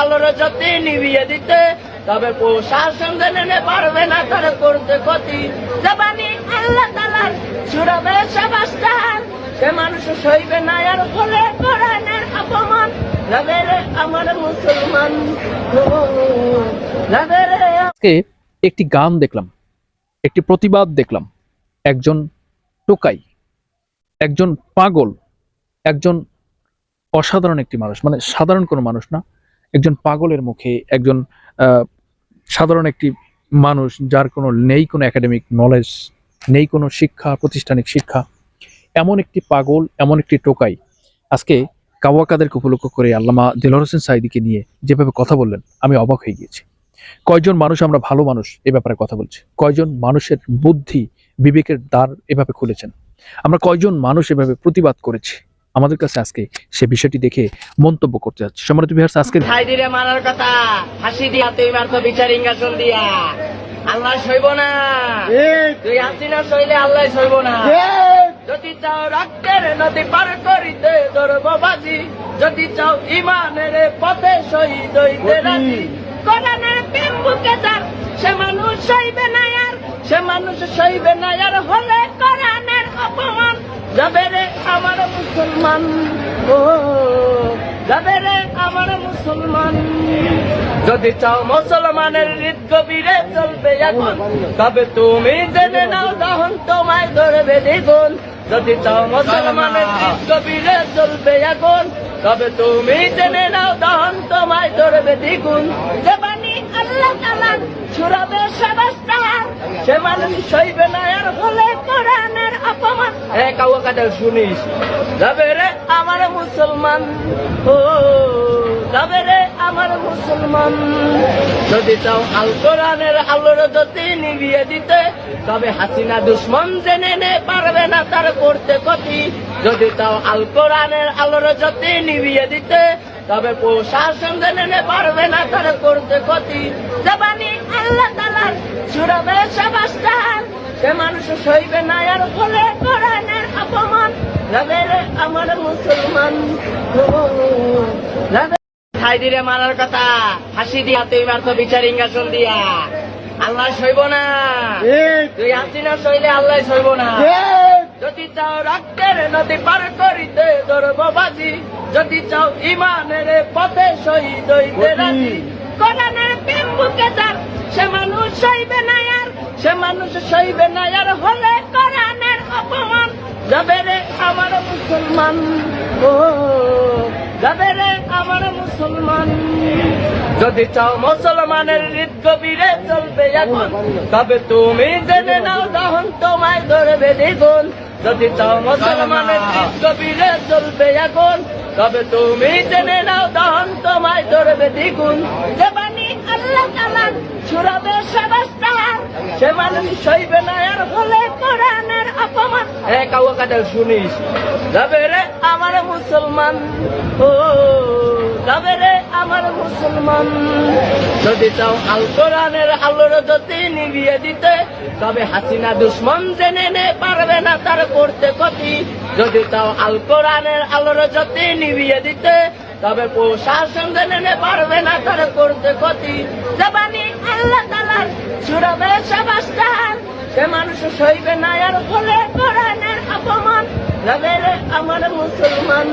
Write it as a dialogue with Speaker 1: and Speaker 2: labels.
Speaker 1: আলোর জ্যোতি নিভিয়ে দিতে, তবে প্রশাসন জেনে পারবে না তার করতে ক্ষতি। জবানি আল্লাহ তালার সে মানুষ সইবে না আর ফলে কোরআনের অপমান। আমার মুসলমান
Speaker 2: আজকে একটি গান দেখলাম, একটি প্রতিবাদ দেখলাম। একজন টোকাই, একজন পাগল, একজন অসাধারণ একটি মানুষ মানে সাধারণ কোনো মানুষ না একজন পাগলের মুখে একজন সাধারণ একটি মানুষ যার কোনো নেই কোনো একাডেমিক নলেজ নেই কোনো শিক্ষা, প্রতিষ্ঠানিক শিক্ষা, এমন একটি পাগল, এমন একটি টোকাই। আজকে কাওয়াকাদেরকে উপলক্ষ করে আল্লামা দিলর হোসেন সাইদিকে নিয়ে যেভাবে কথা বললেন, আমি অবাক হয়ে গিয়েছি। কয়জন মানুষ আমরা ভালো মানুষ এ ব্যাপারে কথা বলছি? কয়জন মানুষের বুদ্ধি বিবেকের দ্বার এভাবে খুলেছেন? আমরা কয়জন মানুষ এভাবে প্রতিবাদ করেছি? আমাদের কাছে আজকে সে বিষয়টি দেখে মন্তব্য করতে যাচ্ছে। সম্মানিত বিহার আজকে
Speaker 1: মারার কথা হাসি দিয়া তুই মার তো বিচার ইঙ্গাসন দিয়া। আল্লাহ সইব না। তুই হাসি না সইলে আল্লাহ সইব না। যদি চাও রক্তের নদী পার করিতে ধরব বাজি যদি চাও ইমানের পথে শহীদ হইতে রাজি কোরআনের প্রেম বুকে যার সে মানুষ সইবে না আর সে মানুষ সইবে না আর হলে কোরআনের অপমান। যাবে মুসলমান, ও, যাবে রে আমার মুসলমান। যদি চাও মুসলমানের হৃদ গভীরে চলবে এখন, তবে তুমি জেনে নাও তখন তোমায় ধরবে দ্বিগুণ। যদি চাও মুসলমানের হৃদ গভীরে চলবে এখন, তবে তুমি জেনে নাও তখন তোমায় ধরবে দ্বিগুণ। বাণী আল্লাহ তালার ছুড়াবে সবাস্তার সে মানুষ সইবে না আর কোরআনের অপমান এ কাউ শুনিস। যাবে রে আমার মুসলমান। ও, যাবে রে আমার মুসলমান। যদি চাও আল কোরআনের আলোর জ্যোতি নিভিয়ে দিতে, তবে হাসিনা দুশ্মন জেনে নে, পারবে না তার করতে ক্ষতি। যদি চাও আল কোরআনের আলোর জ্যোতি নিভিয়ে দিতে, তবে প্রশাসন জেনে নে, পারবে না তার করতে ক্ষতি। জবানি আল্লাহ তালার সুরবে সবাস্তান সে মানুষ সইবে না আর ফলে কোরআনের অপমান রবে রে আমার মুসলমান। মারার কথা। হাসি দিয়া তুই মার বিচার ইঙ্গাসন দিয়া। আল্লাহ সইব না। তুই হাসি না সইলে আল্লাহ সইব না। যদি চাও রক্তের নদী পার করিতে ধরব বাজি যদি চাও ইমানের পথে শহীদ হইতে রাজি কোরআনের প্রেম বুকে সে মানুষ সইবে না আর সে মানুষ সইবে না আর হলে মুসলমান। ও যাবে রে আমার মুসলমান। যদি চাও মুসলমানের হৃদ গভীরে চলবে এখন, তবে তুমি জেনে নাও তখন তোমায় ধরবে দ্বিগুণ। যদি চাও মুসলমানের হৃদ গভীরে চলবে এখন, তবে তুমি জেনে নাও তখন তোমায় ধরবে দ্বিগুণ। যে আল্লাহ তালার সবাস্তার সে মানুষ সইবে না আর হলে কোরআনের অপমান এ কাউ শুনিস? যাবে রে আমার মুসলমান। ও, যাবে রে আমার মুসলমান। যদি চাও আল কোরআনের আলোর জ্যোতি নিভিয়ে দিতে, তবে হাসিনা দুশ্মন জেনে নে, পারবে না তার করতে ক্ষতি। যদি চাও আল কোরআনের আলোর জ্যোতি নিভিয়ে দিতে, তবে প্রশাসন জেনে নে, পারবে না তার করতে ক্ষতি। জবানি আল্লাহ তালার সুরবে সবাস্তান সে মানুষ সইবে না আর ফলে। আমার মুসলমান